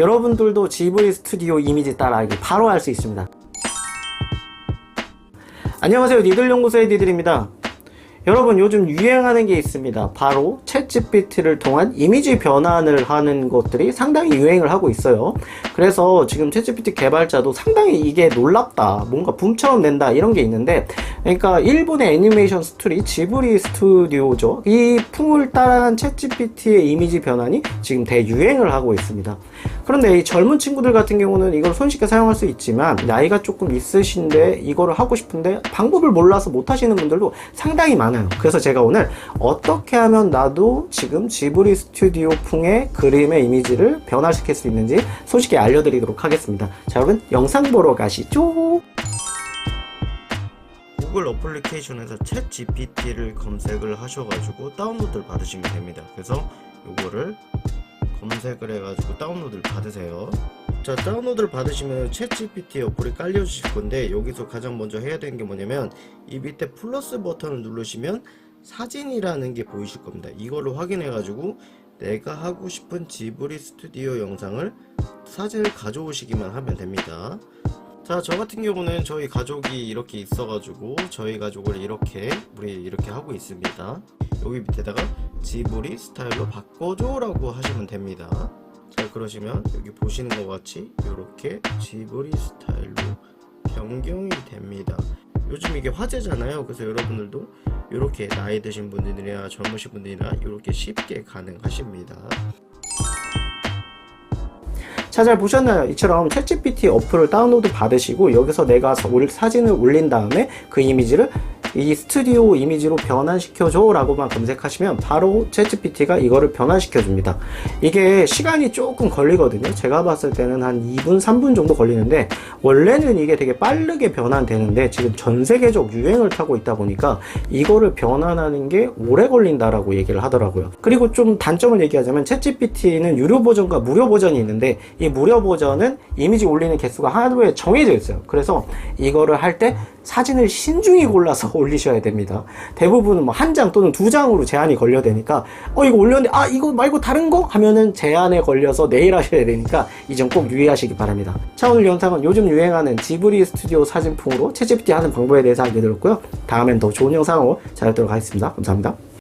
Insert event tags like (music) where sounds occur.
여러분들도 지브리 스튜디오 이미지 따라하기 바로 할 수 있습니다. 안녕하세요. 니들 연구소의 니들입니다. 여러분 요즘 유행하는 게 있습니다. 바로 챗GPT를 통한 이미지 변환을 하는 것들이 상당히 유행을 하고 있어요. 그래서 지금 챗GPT 개발자도 상당히 이게 놀랍다. 뭔가 붐처럼 낸다. 이런 게 있는데 그러니까 일본의 애니메이션 스튜디 지브리 스튜디오죠. 이 풍을 따라한 챗GPT의 이미지 변환이 지금 대유행을 하고 있습니다. 그런데 이 젊은 친구들 같은 경우는 이걸 손쉽게 사용할 수 있지만 나이가 조금 있으신데 이거를 하고 싶은데 방법을 몰라서 못 하시는 분들도 상당히 많아요. 그래서 제가 오늘 어떻게 하면 나도 지금 지브리 스튜디오 풍의 그림의 이미지를 변화시킬 수 있는지 손쉽게 알려드리도록 하겠습니다. 자, 여러분 영상 보러 가시죠. 구글 어플리케이션에서 챗 GPT를 검색을 하셔가지고 다운로드를 받으시면 됩니다. 그래서 요거를 검색을 해가지고 다운로드를 받으세요. 자 다운로드를 받으시면 챗 GPT 어플이 깔려 주실 건데 여기서 가장 먼저 해야 되는 게 뭐냐면 이 밑에 플러스 버튼을 누르시면 사진이라는 게 보이실 겁니다. 이거를 확인해 가지고 내가 하고 싶은 지브리 스튜디오 영상을 사진을 가져오시기만 하면 됩니다. 자, 저 같은 경우는 저희 가족이 이렇게 있어 가지고 저희 가족을 이렇게 우리 이렇게 하고 있습니다. 여기 밑에다가 지브리 스타일로 바꿔줘 라고 하시면 됩니다. 자, 그러시면 여기 보시는 것 같이 이렇게 지브리 스타일로 변경이 됩니다. 요즘 이게 화제잖아요. 그래서 여러분들도 이렇게 나이 드신 분들이나 젊으신 분들이나 이렇게 쉽게 가능하십니다. 자, 잘 보셨나요? 이처럼 챗GPT 어플을 다운로드 받으시고 여기서 내가 사진을 올린 다음에 그 이미지를 이 스튜디오 이미지로 변환시켜줘 라고만 검색하시면 바로 챗GPT가 이거를 변환시켜 줍니다. 이게 시간이 조금 걸리거든요. 제가 봤을 때는 한 2분, 3분 정도 걸리는데 원래는 이게 되게 빠르게 변환되는데 지금 전 세계적 유행을 타고 있다 보니까 이거를 변환하는 게 오래 걸린다라고 얘기를 하더라고요. 그리고 좀 단점을 얘기하자면 챗GPT는 유료 버전과 무료 버전이 있는데 이 무료 버전은 이미지 올리는 개수가 하루에 정해져 있어요. 그래서 이거를 할때 사진을 신중히 골라서 (laughs) 올리셔야 됩니다. 대부분은 뭐 한 장 또는 두 장으로 제한이 걸려 되니까 어 이거 올렸는데 아 이거 말고 다른 거 하면은 제한에 걸려서 내일 하셔야 되니까 이 점 꼭 유의하시기 바랍니다. 자 오늘 영상은 요즘 유행하는 지브리 스튜디오 사진풍으로 채집티 하는 방법에 대해서 알려드렸고요. 다음엔 더 좋은 영상으로 찾아뵙도록 하겠습니다. 감사합니다.